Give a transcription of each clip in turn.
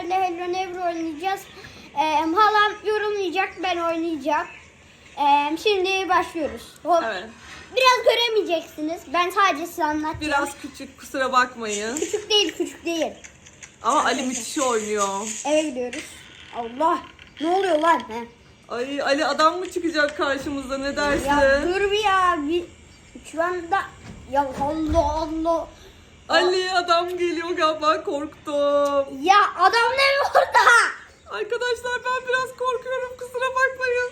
sizlerle Hello Neighbor oynayacağız. Ee, halam yorumlayacak, ben oynayacağım. Ee, şimdi başlıyoruz. Hop. Evet. Biraz göremeyeceksiniz. Ben sadece size anlatacağım. Biraz küçük kusura bakmayın. Küçük değil, küçük değil. Ama Ali müthiş oynuyor. Eve gidiyoruz. Allah. Ne oluyor lan? He. Ay Ali adam mı çıkacak karşımıza ne dersin? Ya dur bir ya. Bir... Şu anda... Ya Allah Allah. Ali adam geliyor galiba korktum. Ya adam ne orada? Arkadaşlar ben biraz korkuyorum kusura bakmayın.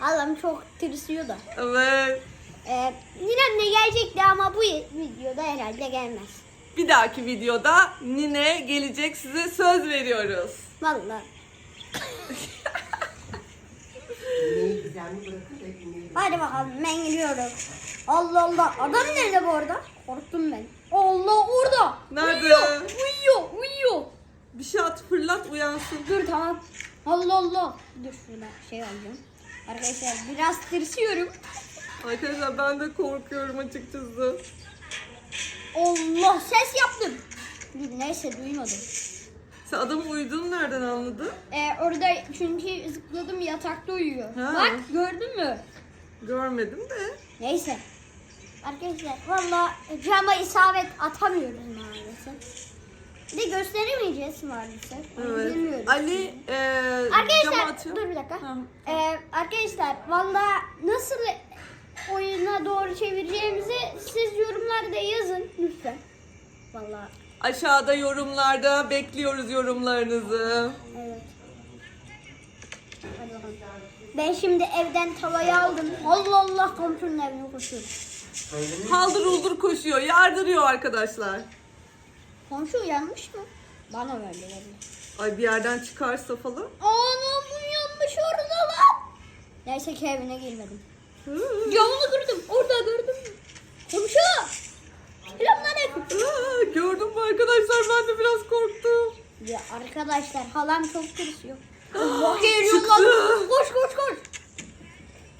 Allah'ım çok tırsıyor da. Evet. Ee, Ninem de gelecekti ama bu videoda herhalde gelmez. Bir dahaki videoda Nine gelecek size söz veriyoruz. Vallahi. İğneyi gizemli bırakın da iğneyi Hadi bakalım ben geliyorum. Allah Allah. Adam nerede bu arada? Korktum ben. Allah orada. Nerede? Uyuyor. Uyuyor. Uyuyor. Bir şey at fırlat uyansın. Dur tamam. Allah Allah. Dur şurada şey alacağım. Arkadaşlar biraz tırsıyorum. Arkadaşlar ben de korkuyorum açıkçası. Allah ses yaptım. Dur, Neyse duymadım. Sen adamın uyuduğunu nereden anladın? Ee, orada çünkü zıpladım yatakta uyuyor. Ha. Bak gördün mü? Görmedim de. Neyse. Arkadaşlar valla cama isabet atamıyoruz maalesef. Bir de gösteremeyeceğiz maalesef. Evet. Bilmiyoruz. Ali e, Arkadaşlar atıyor. dur bir dakika. Ha. Ee, arkadaşlar valla nasıl oyuna doğru çevireceğimizi siz yorumlarda yazın lütfen. Valla Aşağıda yorumlarda bekliyoruz yorumlarınızı. evet. Hadi bakalım. Ben şimdi evden tavayı aldım. Allah Allah komşunun evine koşuyorum. Haldır uldur koşuyor, yardırıyor arkadaşlar. Komşu uyanmış mı? Bana verdi verdi. Ay bir yerden çıkarsa falan. Anam uyanmış orada lan. Neyse ki evine girmedim. Camını kırdım. Orada gördüm. Komşu. Selamünaleyküm. Aa, gördün mü arkadaşlar ben de biraz korktum. Ya arkadaşlar halam çok tırsıyor. Allah geliyor lan. Koş koş koş.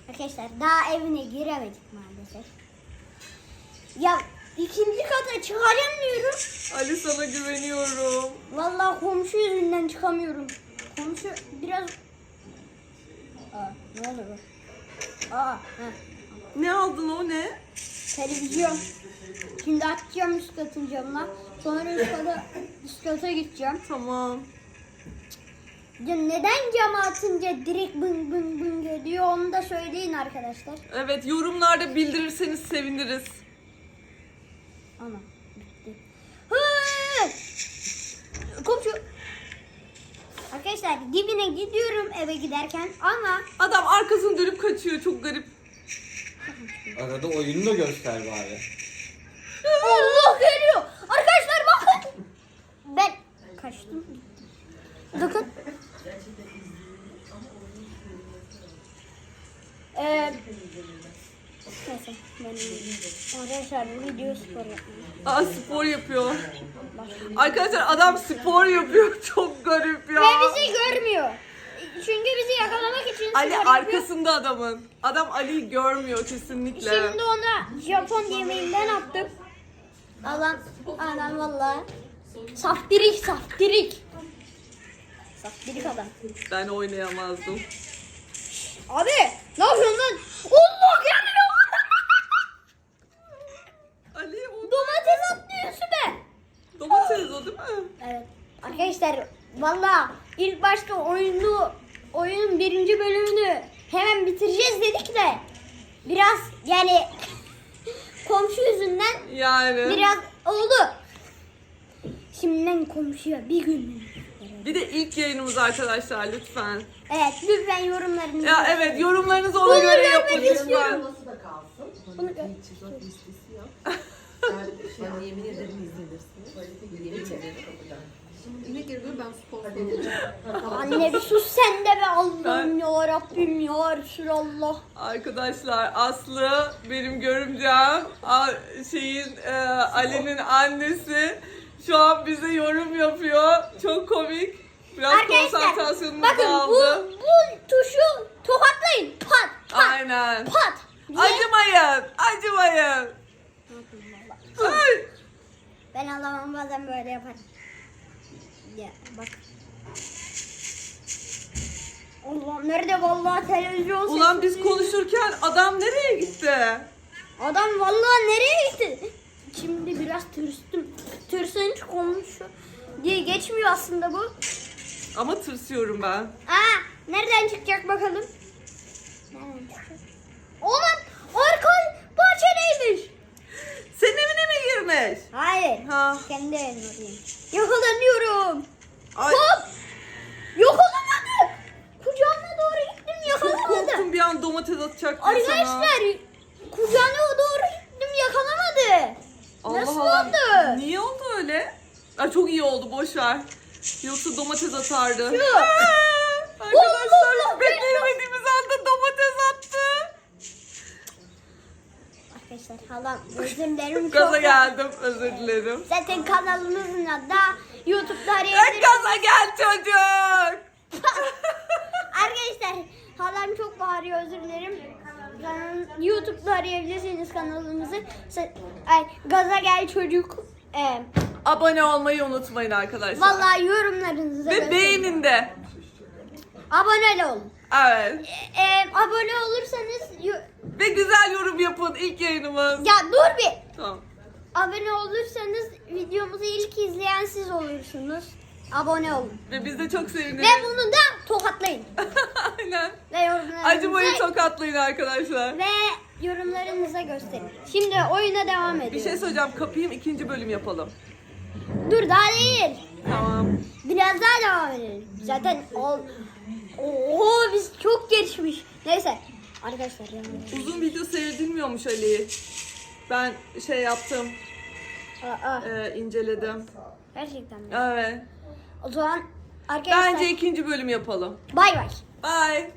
Arkadaşlar daha evine giremedik maalesef. Ya ikinci kata çıkaramıyorum. Ali sana güveniyorum. Vallahi komşu yüzünden çıkamıyorum. Komşu biraz... Aa, ne oldu bu? Aa, ha. Ne aldın o ne? Televizyon. Şimdi açacağım üst katın camına. Sonra üst kata, üst kata gideceğim. Tamam. Ya neden cama atınca direkt bın bın bın geliyor onu da söyleyin arkadaşlar. Evet yorumlarda bildirirseniz seviniriz. Ana bitti. Komşu. Arkadaşlar dibine gidiyorum eve giderken ama Adam arkasını dönüp kaçıyor çok garip. Arada oyunu da göster bari. Allah geliyor. Arkadaşlar bakın. Ben kaçtım. Bakın. Ee, ben arkadaşlar bu video spor yapmayayım. Aa spor yapıyor. Arkadaşlar adam spor yapıyor çok garip ya. Ve bizi görmüyor. Çünkü bizi yakalamak için Ali spor yapıyor. arkasında adamın. Adam Ali'yi görmüyor kesinlikle. Şimdi ona Japon yemeğinden attım. Alan, alan valla. Saftirik, saftirik. Saftirik adam. Ben oynayamazdım. Abi ne yapıyorsun lan? Allah geliyor. Ali o Domates atlıyor üstüme. Domates o değil mi? Evet. Arkadaşlar valla ilk başta oyunu oyunun birinci bölümünü hemen bitireceğiz dedik de biraz yani komşu yüzünden Yani. biraz oldu. Şimdiden komşuya bir gün. Bir de ilk yayınımız arkadaşlar lütfen. Evet lütfen yorumlarınızı. Ya evet yorumlarınızı ona Bunu göre görmek yapın lütfen. istiyorum. Nasıl da kalsın. Bunu gör. listesi Ben şey yemin ederim izlenirsin. Yemin ederim. Şimdi ne geliyor ben spor salonu. Anne bir sus sen de be Allah'ım ya Rabbim ya Resulallah. Arkadaşlar Aslı benim görümcem şeyin e, Ali'nin annesi şu an bize yorum yapıyor. Çok komik. Biraz Arkadaşlar konsantrasyonumuz bakın bu, bu tuşu tokatlayın pat pat Aynen. pat. diye. Acımayın. Acımayın. Ay. Ben Allah'ım bazen böyle yaparım. Ya bak. Allah nerede vallahi televizyon Ulan biz sesi? konuşurken adam nereye gitti? Adam vallahi nereye gitti? Şimdi biraz tırstım. Tırsınç komşu diye geçmiyor aslında bu. Ama tırsıyorum ben. Aa, nereden çıkacak bakalım? Nereden çıkacak? Oğlum arka bahçedeymiş. Senin girmiş? Hayır. Ha. Kendi diyeyim. Yakalanıyorum. Ay, Hop. Yakalamadı. Kucağına doğru gittim çok yakalamadı. korktum bir an domates atacaktım sana. Arkadaşlar kucağına doğru gittim yakalamadı. Allah Nasıl Allah. oldu? Niye oldu öyle? Ay çok iyi oldu boş ver. Yoksa domates atardı. Şu. Aa, Arkadaşlar Allah, beklemediğimiz anda domates attı. Arkadaşlar halam özür dilerim. Gaza çok- geldim özür dilerim. Zaten kanalımızın adı da YouTube'da Ay, arayabilirsiniz. Gaza gel çocuk. Arkadaşlar halam çok bağırıyor özür dilerim. Kanal- YouTube'da arayabilirsiniz kanalımızı. Sa- Ay, gaza gel çocuk. Ee, Abone olmayı unutmayın arkadaşlar. vallahi yorumlarınızı Ve beğenin de. Abone olun. Evet. Ee, abone olursanız Ve güzel yorum yapın ilk yayınımız. ya dur bir. Tamam. Abone olursanız videomuzu ilk izleyen siz olursunuz. Abone olun. Ve biz de çok seviniriz. Ve bunu da tokatlayın. Aynen. Ve yorumlarınızı Acımayı tokatlayın arkadaşlar. ve yorumlarınıza gösterin. Şimdi oyuna devam ediyoruz. Bir şey söyleyeceğim. Kapayım ikinci bölüm yapalım. Dur daha değil. Tamam. Biraz daha devam edelim. Zaten ol... Oo biz çok gelişmiş. Neyse. Arkadaşlar edelim. Uzun video seyredilmiyormuş Ali. Ben şey yaptım. Aa, e, inceledim. gerçekten mi? Evet. O zaman arkadaşlar Bence ikinci bölüm yapalım. bay bay. Bye.